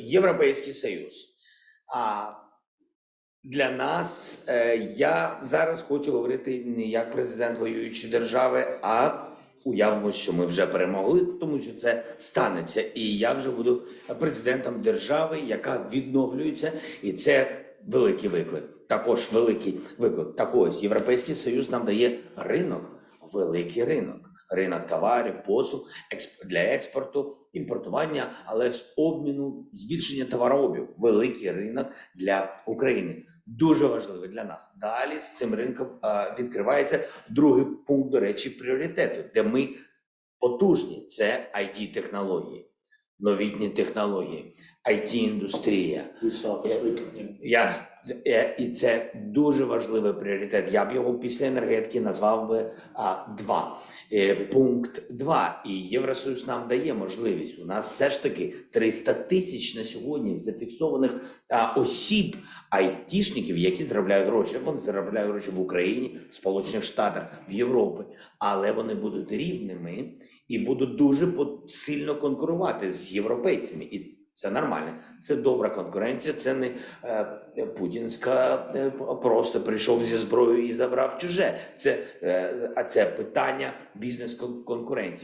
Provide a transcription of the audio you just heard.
Європейський Союз. А для нас е, я зараз хочу говорити не як президент воюючої держави, а уявимо, що ми вже перемогли, тому що це станеться. І я вже буду президентом держави, яка відновлюється, і це великий виклик. Також великий виклик. Так ось Європейський Союз нам дає ринок, великий ринок, ринок товарів, послуг для експорту, імпортування, але ж обміну, збільшення товарообігу, великий ринок для України. Дуже важливий для нас. Далі з цим ринком відкривається другий пункт, до речі, пріоритету, де ми потужні. Це it технології новітні технології, it індустрія yeah. Яс. Е, І це дуже важливий пріоритет. Я б його після енергетики назвав би а, два. Е, пункт два. І Євросоюз нам дає можливість. У нас все ж таки 300 тисяч на сьогодні зафіксованих а, осіб, айтішників, які заробляють гроші. Вони заробляють гроші в Україні, в Сполучених Штатах, в Європі, але вони будуть рівними і будуть дуже сильно конкурувати з європейцями. І це нормально. Це добра конкуренція. Це не е, путінська е, просто прийшов зі зброєю і забрав чуже. Це е, а це питання бізнес конкуренції.